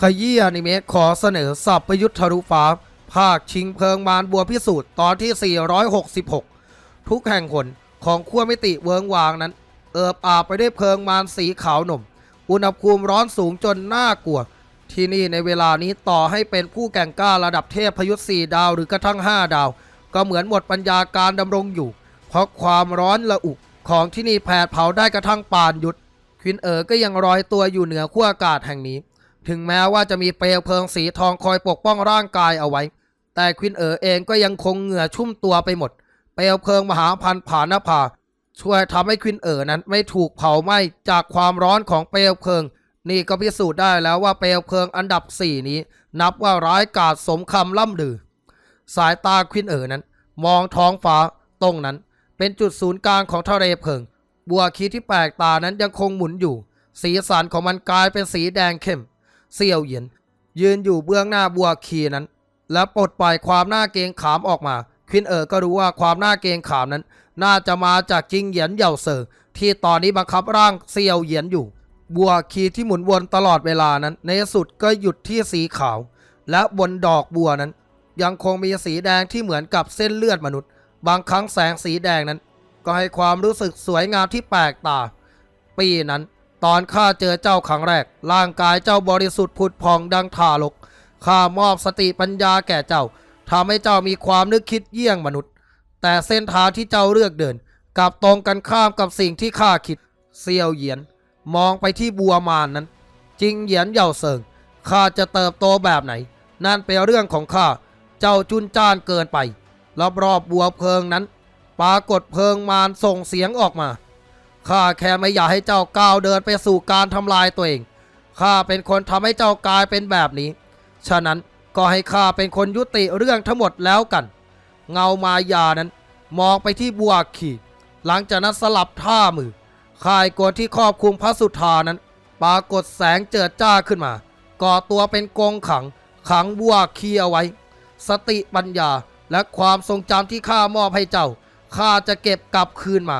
ขยี้อนิเมะขอเสนอสับประยุทธ์ทะลุฟ้า ภาคชิงเพลิงมารบัวพิสูจน์ตอนที่ 466 ทุกแห่งหนของขั้วมิติเวิงวางนั้น เอิบอาบไปด้วยเพลิงมารสีขาวหนุ่ม อุณหภูมิร้อนสูงจนน่ากลัว ที่นี่ในเวลานี้ต่อให้เป็นผู้แก่งกล้าระดับเทพพยุทธ์4ดาวหรือกระทั่ง 5 ดาว ก็เหมือนหมดปัญญาการดำรงอยู่ เพราะความร้อนระอุของที่นี่แผดเผาได้กระทั่งปานยุทธควินเอ๋อก็ยังรอยตัวอยู่เหนือขั้วอากาศแห่งนี้ ถึงแม้ว่าจะมีเปลวเพลิงสีทองคอยปกป้องร่างกายเอาไว้ แต่ควินเอ๋อเองก็ยังคงเหงื่อชุ่มตัวไปหมด เปลวเพลิงมหาพันธ์ผานภาช่วยทำให้ควินเอ๋อนั้นไม่ถูกเผาไหม้จากความร้อนของเปลวเพลิง นี่ก็พิสูจน์ได้แล้วว่าเปลวเพลิงอันดับ 4 นี้ นับว่าร้ายกาจสมคำล่ำลือ สายตาควินเอ๋อนั้น มองท้องฟ้าตรงนั้น เป็นจุดศูนย์กลางของทะเลเพลิง บัวคีที่แปลกตานั้นยังคงหมุนอยู่ สีสันของมันกลายเป็นสีแดงเข้ม เสี่ยวเหยียน ยืนอยู่เบื้องหน้าบัวคีนั้น และปลดปล่อยความหน้าเกงขามออกมา ควินเอ๋อก็รู้ว่าความหน้าเกงขามนั้น น่าจะมาจากจิงเหยียนเหย่าเซอร์ที่ตอนนี้บังคับร่างเสี่ยวเหยียนอยู่ บัวคีที่หมุนวนตลอดเวลานั้น ในที่สุดก็หยุดที่สีขาว และบนดอกบัวนั้น ยังคงมีสีแดงที่เหมือนกับเส้นเลือดมนุษย์ บางครั้งแสงสีแดงนั้น ก็ให้ความรู้สึกสวยงามที่แปลกตา ปีนั้น ตอนข้าเจอเจ้าครั้งแรก ร่างกายเจ้าบริสุทธิ์ผุดพองดังทารกข้ามอบสติปัญญาแก่เจ้าทำให้เจ้ามีความนึกคิดเยี่ยงมนุษย์ แต่เส้นทางที่เจ้าเลือกเดินกลับตรงกันข้ามกับสิ่งที่ข้าคิดเซียวเหยียน มองไปที่บัวมานนั้น จริงเหยียนเหย่าเซิงข้าจะเติบโตแบบไหน นั่นเป็นเรื่องของข้าเจ้าจุนจ้านเกินไปรอบๆบัวเพลิงนั้น ปรากฏเพลิงมารส่งเสียงออกมา ข้าแค่ไม่อยากให้เจ้าก้าวเดินไปสู่การทำลายตัวเอง ข้าเป็นคนทำให้เจ้ากลายเป็นแบบนี้ ฉะนั้นก็ให้ข้าเป็นคนยุติเรื่องทั้งหมดแล้วกัน เงามายานั้น มองไปที่บัวขีหลังจากนั้นสลับท่ามือข่ายกวนที่ครอบคลุมพระสุธานั้น ปรากฏแสงเจิดจ้าขึ้นมา ก่อตัวเป็นกรงขัง ขังบัวคีเอาไว้ สติปัญญาและความทรงจำที่ข้ามอบให้เจ้าข้าจะเก็บกลับคืนมา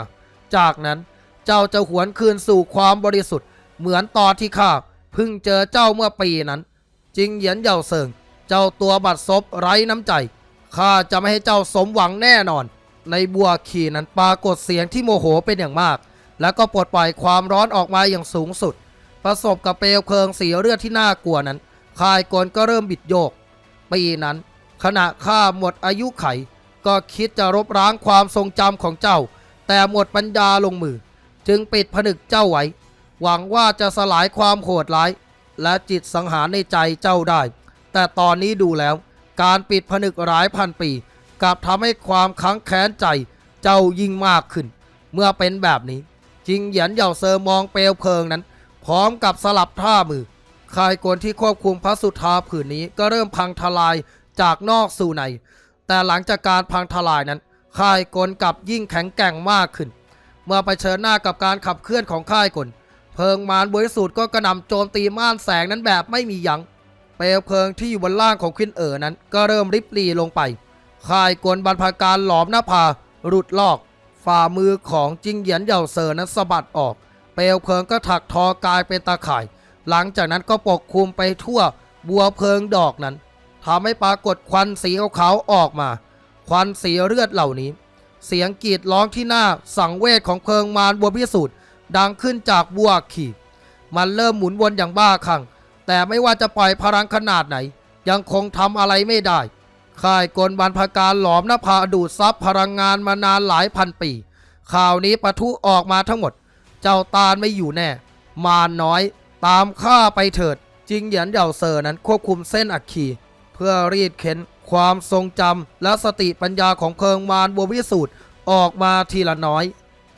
จากนั้น เจ้าจะหวนคืนสู่ความบริสุทธิ์ เหมือนตอนที่ข้าเพิ่งเจอเจ้าเมื่อปีนั้น จริงเหยียนเย่าเซิงเจ้าตัวบัดซบไร้น้ำใจข้าจะไม่ให้เจ้าสมหวังแน่นอน ในบัวขีนั้นปรากฏเสียงที่โมโหเป็นอย่างมาก แล้วก็ปลดปล่อยความร้อนออกมาอย่างสูงสุด ประสบกับเปลวเพลิงสีเลือดที่น่ากลัวนั้นคายกลก็เริ่มบิดโยก ปีนั้น ขณะข้าหมดอายุไข ก็คิดจะรบร้างความทรงจำของเจ้า แต่หมดปัญญาลงมือ จึงปิดผนึกเจ้าไว้ หวังว่าจะสลายความโหดร้าย และจิตสังหารในใจเจ้าได้ แต่ตอนนี้ดูแล้ว การปิดผนึกหลายพันปีกลับทำให้ความคังแค้นใจเจ้ายิ่งมากขึ้น เมื่อเป็นแบบนี้จิงเหยียนเหย่าเซอมองเปลวเพลิงนั้น พร้อมกับสลับท่ามือคายกลที่ควบคุมพระสุธาผืนนี้ก็เริ่มพังทลายจากนอกสู่ใน แต่หลังจากการพังทลายนั้นค่ายกลกลับยิ่งแข็งแกร่งมากขึ้น เมื่อไปเชิญหน้ากับการขับเคลื่อนของค่ายกลเพลิงมารบริสุทธิ์ก็กระหน่ำโจมตีม่านแสงนั้นแบบไม่มียัง้งเปลวเพลิงที่อยู่บนล่างของควินเอ๋อนั้น ก็เริ่มริบหรีลงไปค่ายกลบรรพาการหลอมหน้าผาหลุดลอก ฝ่ามือของจิงเหยียนเหย่าเซอนั้นสะบัดออก เปลวเพลิงก็ถักทอกลายเป็นตาข่าย หลังจากนั้นก็ปกคลุมไปทั่วบัวเพลิงดอกนั้นทำให้ปรากฏควันสีขาวๆออกมา ควันสีเลือดเหล่านี้ เสียงกรีดร้องที่หน้าสังเวชของเพลิงมารบัวพิสูจน์ดังขึ้นจากบัวขีดมันเริ่มหมุนวนอย่างบ้าคลั่ง แต่ไม่ว่าจะปล่อยพลังขนาดไหน ยังคงทำอะไรไม่ได้ค่ายกลบรรพการหลอมน้าผาดูดซับพลังงานมานานหลายพันปี ข่าวนี้ปะทุออกมาทั้งหมด เจ้าตาลไม่อยู่แน่ มารน้อย ตามข้าไปเถิด จิงเหยียนเหย่าเซอร์นั้นควบคุมเส้นอัคคีเพื่อรีดเข็น ความทรงจำและสติปัญญาของเพิงมารบัววิสูตรออกมาทีละน้อย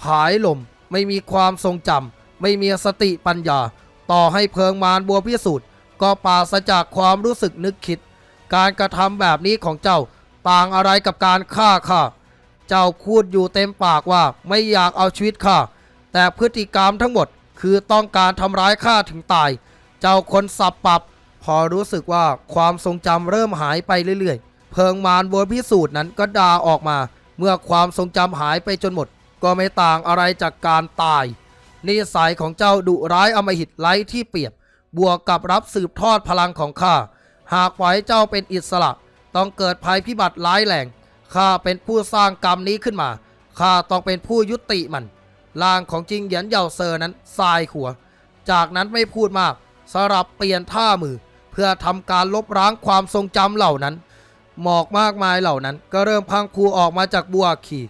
ผายลมไม่มีความทรงจำไม่มีสติปัญญา ต่อให้เพิงมารบัวพิสูจน์ก็ปราศจากความรู้สึกนึกคิด การกระทำแบบนี้ของเจ้าต่างอะไรกับการฆ่าข้าเจ้าพูดอยู่เต็มปากว่าไม่อยากเอาชีวิตข้าแต่พฤติกรรมทั้งหมดคือต้องการทำร้ายข้าถึงตาย เจ้าคนสับปับ พอรู้สึกว่าความทรงจำเริ่มหายไปเรื่อยๆ เพิงมารบัวพิสูจน์นั้นก็ด่าออกมา เมื่อความทรงจำหายไปจนหมด ก็ไม่ต่างอะไรจากการตาย นิสัยของเจ้าดุร้ายอมหิตไร้ที่เปรียบ บวกกับรับสืบทอดพลังของข้า หากปล่อยให้เจ้าเป็นอิสระ ต้องเกิดภัยพิบัติร้ายแรงข้าเป็นผู้สร้างกรรมนี้ขึ้นมาข้าต้องเป็นผู้ยุติมันร่างของจริงเหยียนเหย่าเซอร์นั้นทรายขัว จากนั้นไม่พูดมากสลับเปลี่ยนท่ามือ พื่อทำการลบล้างความทรงจำเหล่านั้น หมอกมากมายเหล่านั้น ก็เริ่มพังพูออกมาจากบัวขี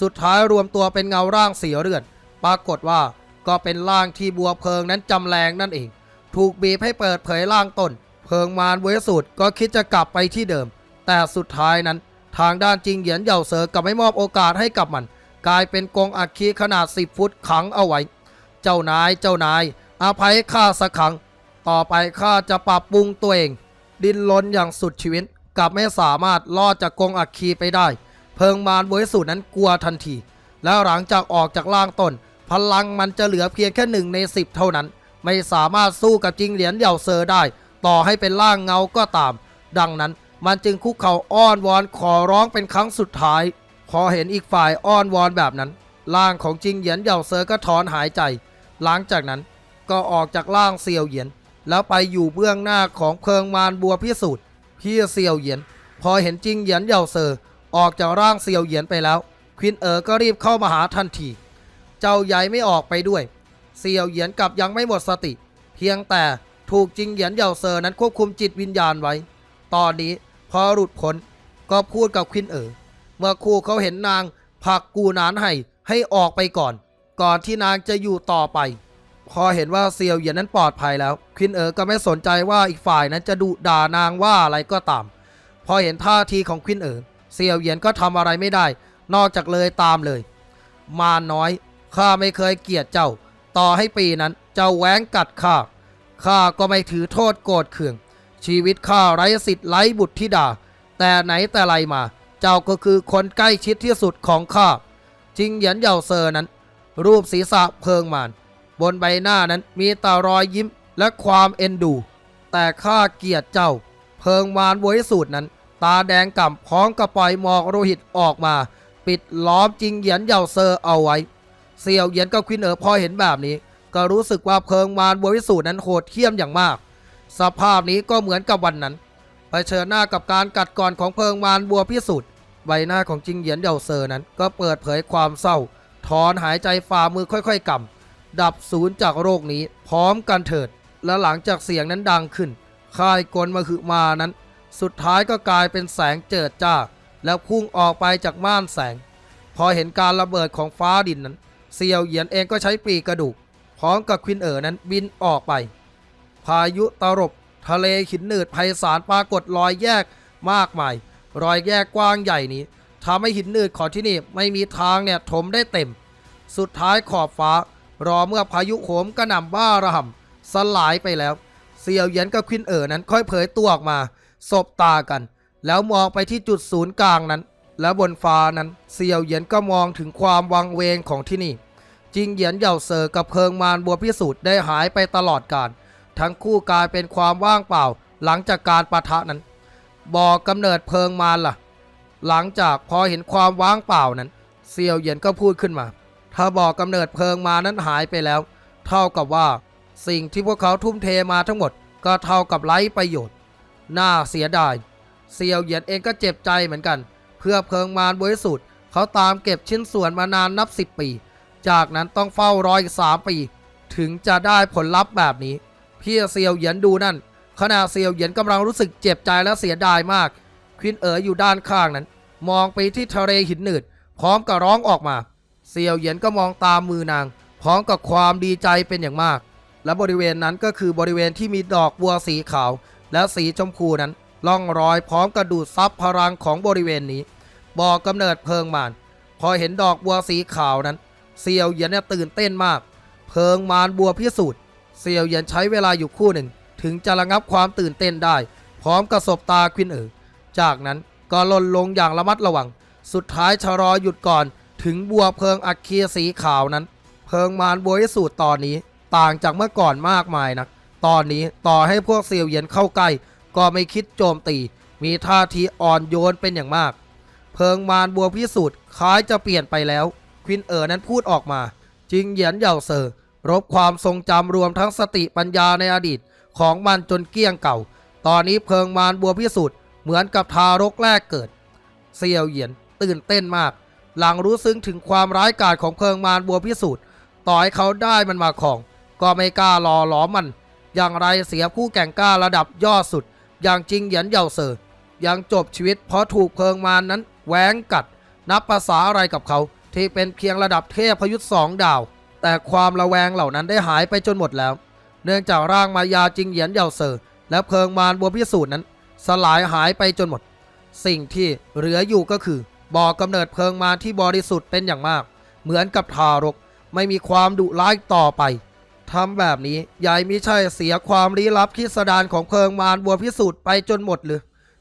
สุดท้ายรวมตัวเป็นเงาร่างสีเลือดปรากฏว่าก็เป็นร่างที่บัวเพลิงนั้นจำแรงนั่นเอง ถูกบีบให้เปิดเผยร่างตนเพิงมารเวสุดก็คิดจะกลับไปที่เดิม แต่สุดท้ายนั้น ทางด้านจริงเหยียนเหย่าเสือกับไม่มอบโอกาสให้กับมัน กลายเป็นกรงอัคคีขนาด 10 ฟุตขังเอาไว้ เจ้านายเจ้านายอาภัยข้าสักครั้ง ต่อไปข้าจะปรับปรุงตัวเอง ดิ้นรนอย่างสุดชีวิตกลับไม่สามารถลอดจากกรงอัคคีไปได้ เพิงมารบริสุทธิ์นั้นกลัวทันที แล้วหลังจากออกจากล่างตนพลังมันจะเหลือเพียงแค่หนึ่งในสิบเท่านั้น ไม่สามารถสู้กับจิงเหรียญเหย่าเซอร์ได้ ต่อให้เป็นร่างเงาก็ตาม ดังนั้นมันจึงคุกเข่าอ้อนวอนขอร้องเป็นครั้งสุดท้าย พอเห็นอีกฝ่ายอ้อนวอนแบบนั้นร่างของจิงเหยียนเหย่าเซอร์ก็ถอนหายใจ หลังจากนั้นก็ออกจากร่างเซียวเหยียน แล้วไปอยู่เบื้องหน้าของเพิงมารบัวพิสูจน์พี่เซียวเหยียน พอเห็นจิงเหยียนเหย่าเซอร์ออกจากร่างเซียวเหยียนไปแล้ว ควินเอ๋อก็รีบเข้ามาหาทันที เจ้าใหญ่ไม่ออกไปด้วยเซียวเหยียนกลับยังไม่หมดสติ เพียงแต่ถูกจิงเหยียนเหย่าเซอร์นั้นควบคุมจิตวิญญาณไว้ ตอนนี้พอหลุดพ้นก็พูดกับควินเอ๋อเมื่อครูเขาเห็นนางผักกูนานให้ให้ออกไปก่อน ก่อนที่นางจะอยู่ต่อไป พอเห็นว่าเซียวเหยียนนั้นปลอดภัยแล้วควินเอ๋อก็ไม่สนใจว่าอีกฝ่ายนั้นจะดุด่านางว่าอะไรก็ตาม พอเห็นท่าทีของควินเอ๋อเซียวเหยียนก็ทำอะไรไม่ได้ นอกจากเลยตามเลย มาน้อยข้าไม่เคยเกลียดเจ้า ต่อให้ปีนั้นเจ้าแหวงกัดข้าข้าก็ไม่ถือโทษโกรธเคือง ชีวิตข้าไร้สิทธิ์ไร้บุตรธิดา แต่ไหนแต่ไรมา เจ้าก็คือคนใกล้ชิดที่สุดของข้าจิงเหยียนเหย่าเซอร์นั้น รูปศีรษะเพิงมาน บนใบหน้านั้นมีแต่รอยยิ้มและความเอ็นดู แต่ข้าเกียดเจ้า เพิงมารบริสุทธิ์นั้น ตาแดงก่ำพร้อมกับปล่อยหมอกโลหิตออกมา ปิดล้อมจิงเหยียนเหย่าเซอร์เอาไว้ เสี่ยวเหยียนกับควินเอ๋อพอเห็นแบบนี้ ก็รู้สึกว่าเพิงมารบริสุทธิ์นั้นโหดเหี้ยมอย่างมาก สภาพนี้ก็เหมือนกับวันนั้นเผชิญหน้ากับการกัดก่อนของเพิงมารบัวพิสุทธิ์ใบหน้าของจิงเหยียนเหย่าเซอร์นั้น ก็เปิดเผยความเศร้า ถอนหายใจฝ่ามือค่อย ๆกำ ดับศูนย์จากโรคนี้ พร้อมกันเถิด และหลังจากเสียงนั้นดังขึ้นค่ายกลมาหึมานั้น สุดท้ายก็กลายเป็นแสงเจิดจ้า แล้วพุ่งออกไปจากม่านแสง พอเห็นการระเบิดของฟ้าดินนั้นเซียวเหยียนเองก็ใช้ปีกกระดูก พร้อมกับควินเอ๋อนั้นบินออกไป พายุตรบทะเลหินหนืดไพศาลปรากฏรอยแยกมากมาย รอยแยกกว้างใหญ่นี้ทำให้หินหนืดของที่นี่ไม่มีทางเนี่ยถมได้เต็ม สุดท้ายขอบฟ้า รอเมื่อพายุโหมกระหน่ำบ้าระห่ำสลายไปแล้วเซียวเหยียนกับควินเอ๋อนั้นค่อยเผยตัวออกมาสบตากัน แล้วมองไปที่จุดศูนย์กลางนั้น แล้วบนฟ้านั้นเซียวเหยียนก็มองถึงความวังเวงของที่นี่ จิงเหยียนเหย่าเซอกับเพิงมารบัวพิสูจน์ได้หายไปตลอดกาลทั้งคู่กลายเป็นความว่างเปล่า หลังจากการปะทะนั้นบอกกำเนิดเพิงมารล่ะ หลังจากพอเห็นความว่างเปล่านั้นเซียวเหยียนก็พูดขึ้นมา ถ้าบอกกำเนิดเพิงมานั้นหายไปแล้ว เท่ากับว่า สิ่งที่พวกเขาทุ่มเทมาทั้งหมด ก็เท่ากับไร้ประโยชน์ น่าเสียดายเซียวเหยียนเองก็เจ็บใจเหมือนกัน เพื่อเพิงมารบริสุทธิ์เขาตามเก็บชิ้นส่วนมานานนับสิบปี จากนั้นต้องเฝ้ารออีกสามปี ถึงจะได้ผลลัพธ์แบบนี้ พี่เซียวเหยียนดูนั่นขณะเซียวเหยียนกำลังรู้สึกเจ็บใจและเสียดายมาก ควินเอ๋ออยู่ด้านข้างนั้น มองไปที่ทะเลหินหนืด พร้อมกับร้องออกมา เซียวเหยียนก็มองตามมือนาง พร้อมกับความดีใจเป็นอย่างมาก และบริเวณนั้นก็คือบริเวณที่มีดอกบัวสีขาว และสีชมพูนั้นล่องรอยพร้อมกระดูดซับพลังของบริเวณนี้ บอกกำเนิดเพิงมาน พอเห็นดอกบัวสีขาวนั้น เซียวเหยียนเนี่ยตื่นเต้นมาก เพิงมารบัวพิสูจน์เซียวเหยียนใช้เวลาอยู่คู่หนึ่ง ถึงจะระงับความตื่นเต้นได้ พร้อมกับสบตาควินเอ๋อจากนั้นก็หล่นลงอย่างระมัดระวัง สุดท้ายชะลอหยุดก่อน ถึงบัวเพิงอัคคีสีขาวนั้น เพิงมารบัวพิสูจน์ตอนนี้ ต่างจากเมื่อก่อนมากมายนักตอนนี้ต่อให้พวกเซียวเหยียนเข้าใกล้ ก็ไม่คิดโจมตี มีท่าทีอ่อนโยนเป็นอย่างมาก เพิงมารบัวพิสูจน์คล้ายจะเปลี่ยนไปแล้ว ควินเอ๋อนั้นพูดออกมาจิงเหยียนเหย่าเซอร์บความทรงจำรวมทั้งสติปัญญาในอดีตของมันจนเกลี้ยงเก่า ตอนนี้เพลิงมารบัวพิสูจน์เหมือนกับทารกแรกเกิด เซียวเหยียนตื่นเต้นมาก หลังรู้ซึ้งถึงความร้ายกาจของเพลิงมารบัวพิสูจน์ต่อให้เขาได้มันมาของ ก็ไม่กล้ารอล้อมมัน อย่างไรเสียผู้แก่งกล้าระดับยอดสุด อย่างจริงเหยียนเหย่าเซอยังจบชีวิตเพราะถูกเพลิงมารนั้นแหวงกัด นับภาษาอะไรกับเขา ที่เป็นเพียงระดับเทพพยุทธ์สองดาว แต่ความระแวงเหล่านั้นได้หายไปจนหมดแล้ว เนื่องจากร่างมายาจริงเหยียนเหย่าเซอและเพลิงมารบัวพิสูจน์นั้น สลายหายไปจนหมด สิ่งที่เหลืออยู่ก็คือ บ่อกำเนิดเพลิงมารที่บริสุทธิ์เป็นอย่างมาก เหมือนกับทารกไม่มีความดุร้ายต่อไปทำแบบนี้ยายมิใช่เสียความลี้ลับพิสดารของเพลิงมารบัวพิสูจน์ไปจนหมดหรือ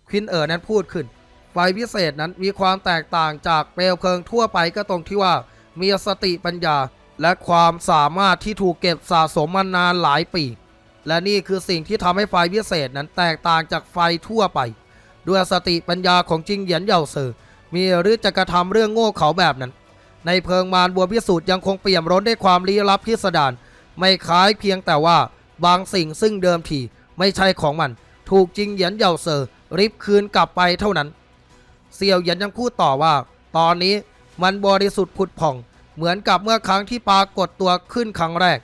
ควินเอ๋อนั้นพูดขึ้นไฟพิเศษนั้นมีความแตกต่างจากเปลวเพลิงทั่วไปก็ตรงที่ว่ามีสติปัญญา และความสามารถที่ถูกเก็บสะสมมานานหลายปี และนี่คือสิ่งที่ทำให้ไฟพิเศษนั้นแตกต่างจากไฟทั่วไป ด้วยสติปัญญาของจิงเหยียนเหย่าเซอ มีหรือจะกระทำเรื่องโง่เขาแบบนั้น ในเพลิงมารบัวพิสูจน์ยังคงเปี่ยมร้นด้วยความลี้ลับพิสดารไม่คล้ายเพียงแต่ว่าบางสิ่งซึ่งเดิมทีไม่ใช่ของมัน ถูกจิงเหยียนเย่าเซอริบคืนกลับไปเท่านั้น เซียวเหยียนยังพูดต่อว่า ตอนนี้มันบริสุทธิ์ผุดผ่อง เหมือนกับเมื่อครั้งที่ปรากฏตัวขึ้นครั้งแรก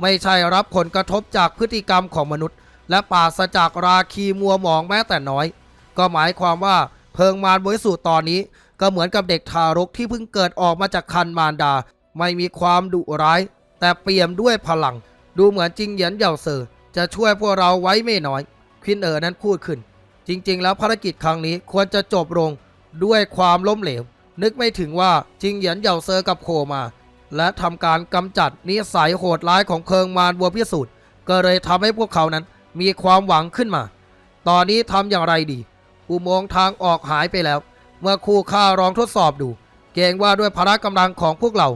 ไม่ใช่รับผลกระทบจากพฤติกรรมของมนุษย์ และปราศจากราคีมัวหมองแม้แต่น้อย ก็หมายความว่า เพิงมารบริสุทธิ์ตอนนี้ ก็เหมือนกับเด็กทารกที่เพิ่งเกิดออกมาจากคันมารดา ไม่มีความดุร้าย แต่เปี่ยมด้วยพลัง ดูเหมือนจิงเหยียนเหย่าเซอจะช่วยพวกเราไว้ไม่น้อย ควินเอ๋อนั้นพูดขึ้น จริง ๆ แล้วภารกิจครั้งนี้ควรจะจบลงด้วยความล้มเหลว นึกไม่ถึงว่าจิงเหยียนเหย่าเซอกับโคมา และทำการกำจัดนิสัยโหดร้ายของเพิงมารบัวพิสูจน์ก็เลยทำให้พวกเขานั้นมีความหวังขึ้นมา ตอนนี้ทำอย่างไรดี อุโมงค์ทางออกหายไปแล้ว เมื่อคู่ข้ารองทดสอบดู เกรงว่าด้วยพละกำลังของพวกเรา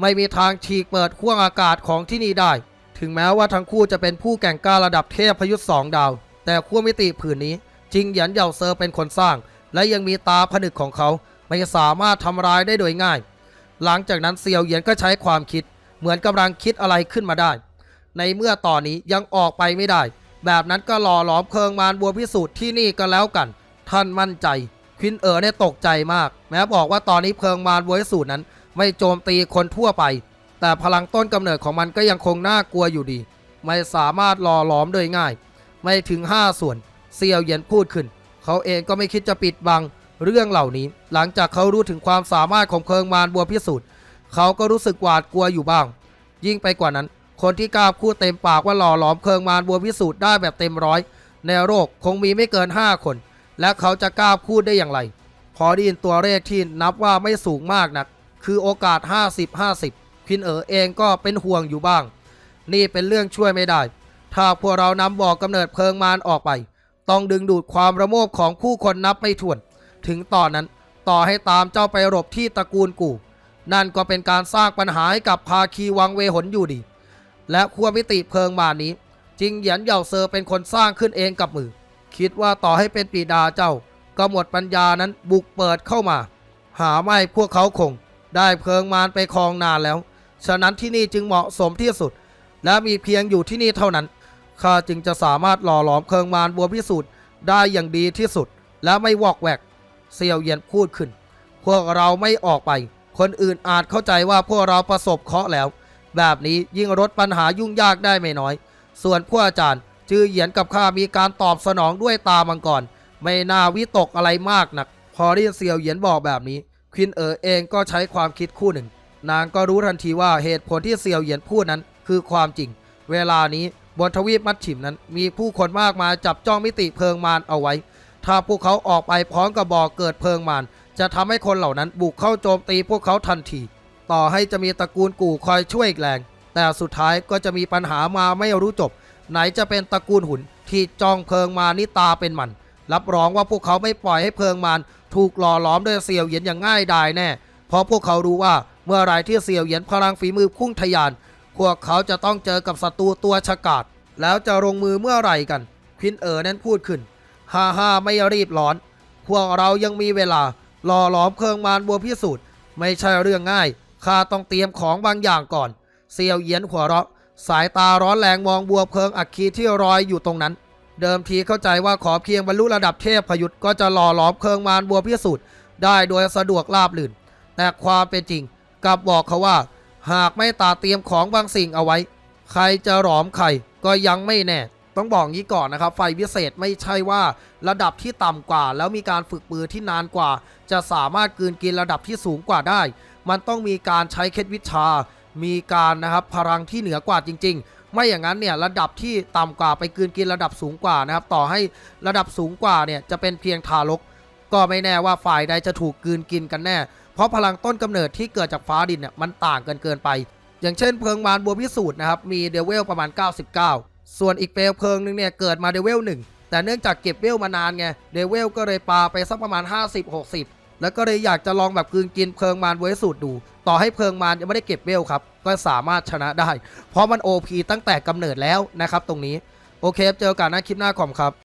ไม่มีทางฉีกเปิดขั้วอากาศของที่นี่ได้ ถึงแม้ว่าทั้งคู่จะเป็นผู้แก่งกล้าระดับเทพพยุทธ์สองดาว แต่ขั้วมิติผืนนี้จริงหยันเหย่าเซอร์เป็นคนสร้าง และยังมีตาผนึกของเขา ไม่สามารถทำร้ายได้โดยง่าย หลังจากนั้นเซียวเหยียนก็ใช้ความคิด เหมือนกำลังคิดอะไรขึ้นมาได้ ในเมื่อตอนนี้ยังออกไปไม่ได้ แบบนั้นก็รอหลอมเพิงมารบัวพิสูจน์ที่นี่ก็แล้วกัน ท่านมั่นใจ ควินเอ๋อเนี่ยตกใจมาก แม้บอกว่าตอนนี้เพิงมารบัวพิสูจน์นั้น ไม่โจมตีคนทั่วไป แต่พลังต้นกำเนิดของมันก็ยังคงน่ากลัวอยู่ดี ไม่สามารถรอล้อมโดยง่าย ไม่ถึง 5 ส่วนเซียวเหยียนพูดขึ้น เขาเองก็ไม่คิดจะปิดบังเรื่องเหล่านี้ หลังจากเขารู้ถึงความสามารถของเพิงมารบัวพิสูจน์เขาก็รู้สึกหวาดกลัวอยู่บ้าง ยิ่งไปกว่านั้น คนที่กล้าพูดเต็มปากว่าหล่อหลอมเพิงมารบัวพิสูจน์ได้แบบเต็มร้อยในโลกคงมีไม่เกิน 5 คน และเขาจะกล้าพูดได้อย่างไร พอได้ยินตัวเลขที่นับว่าไม่สูงมากนัก คือโอกาส 50-50 พินเอ๋อเองก็เป็นห่วงอยู่บ้าง นี่เป็นเรื่องช่วยไม่ได้ ถ้าพวกเรานำบอกกำเนิดเพลิงมารออกไป ต้องดึงดูดความระโมบของผู้คนนับไม่ถ้วน ถึงตอนนั้นต่อให้ตามเจ้าไปรบที่ตระกูลกูนั่นก็เป็นการสร้างปัญหาให้กับภาคีวังเวหนอยู่ดี และขั้วมิติเพลิงมานี้จริงเหยียนเหย่าเซอเป็นคนสร้างขึ้นเองกับมือ คิดว่าต่อให้เป็นปีดาเจ้า ก็หมดปัญญานั้นบุกเปิดเข้ามา หาไม่พวกเขาคง ได้เพลิงมารไปครองนานแล้ว ฉะนั้นที่นี่จึงเหมาะสมที่สุด และมีเพียงอยู่ที่นี่เท่านั้นข้าจึงจะสามารถหล่อหลอมเพลิงมารบัวพิสูจน์ได้อย่างดีที่สุด และไม่วอกแวก เซียวเยียนพูดขึ้น พวกเราไม่ออกไป คนอื่นอาจเข้าใจว่าพวกเราประสบเคราะห์แล้ว แบบนี้ยิ่งลดปัญหายุ่งยากได้ไม่น้อย ส่วนผู้อาจารย์ จือเหยียนกับข้ามีการตอบสนองด้วยตามังกร ไม่น่าวิตกอะไรมากนัก พอได้ยินเซียวเหยียนบอกแบบนี้ ควินเอ๋อเองก็ใช้ความคิดคู่หนึ่ง นางก็รู้ทันทีว่าเหตุผลที่เซียวเหยียนพูดนั้นคือความจริง เวลานี้บนทวีปมัดฉิมนั้น มีผู้คนมากมายจับจ้องมิติเพลิงมารเอาไว้ ถ้าพวกเขาออกไปพร้อมกับบอกเกิดเพลิงมารจะทำให้คนเหล่านั้นบุกเข้าโจมตีพวกเขาทันที ต่อให้จะมีตระกูลกู่คอยช่วยอีกแรง แต่สุดท้ายก็จะมีปัญหามาไม่รู้จบ ไหนจะเป็นตระกูลหุ่น ที่จ้องเพลิงมานิตาเป็นมัน รับรองว่าพวกเขาไม่ปล่อยให้เพลิงมารถูกหล่อหลอมด้วยเซียวเหยียนอย่างง่ายดายแน่ เพราะพวกเขารู้ว่าเมื่อไรที่เซียวเหยียนพลังฝีมือพุ่งทะยาน พวกเขาจะต้องเจอกับศัตรูตัวฉกาจแล้วจะลงมือเมื่อไรกันควินเอ๋อนั้นพูดขึ้นฮ่าฮ่าไม่รีบร้อน พวกเรายังมีเวลารอหลอมเพลิงมารบัวพิสูจน์ ไม่ใช่เรื่องง่ายข้าต้องเตรียมของบางอย่างก่อนเซียวเหยียนหัวเราะ สายตาร้อนแรงมองบัวเพลิงอัคคีที่ลอยอยู่ตรงนั้น เดิมทีเข้าใจว่าขอเพียงบรรลุระดับเทพพยุทธ์ก็จะหล่อหลอมเพลิงมารบัวพิสูจน์ได้โดยสะดวกราบลื่น แต่ความเป็นจริงกลับบอกเขาว่า หากไม่ตาเตรียมของบางสิ่งเอาไว้ ใครจะหลอมใครก็ยังไม่แน่ ต้องบอกงี้ก่อนนะครับ ไฟพิเศษไม่ใช่ว่าระดับที่ต่ำกว่า แล้วมีการฝึกปืนที่นานกว่า จะสามารถกืนกินระดับที่สูงกว่าได้ มันต้องมีการใช้เคล็ดวิชา มีการนะครับพลังที่เหนือกว่าจริง ๆ ไม่อย่างนั้นเนี่ยระดับที่ต่ำกว่าไปกืนกินระดับสูงกว่านะครับต่อให้ระดับสูงกว่าเนี่ยจะเป็นเพียงทารก ก็ไม่แน่ว่าฝ่ายใดจะถูกกืนกินกันแน่ เพราะพลังต้นกำเนิดที่เกิดจากฟ้าดินเนี่ยมันต่างกันเกินไป อย่างเช่นเพลิงมารบัวพิสูจน์นะครับมีเดเวลประมาณ 99 ส่วนอีกเปลวเพลิงหนึงเนี่ยเกิดมาเดเวล1แต่เนื่องจากเก็บเวลมานานไงเดเวลก็เลยปาไปสักประมาณ 50-60 แล้วก็เลยอยากจะลองแบบคืนกินเพลิงมารเวสูตรดู ต่อให้เพลิงมารยังไม่ได้เก็บเวลครับ ก็สามารถชนะได้ เพราะมัน OP ตั้งแต่กำเนิดแล้วนะครับตรงนี้ โอเคเจอกันนะคลิปหน้าขอมครับ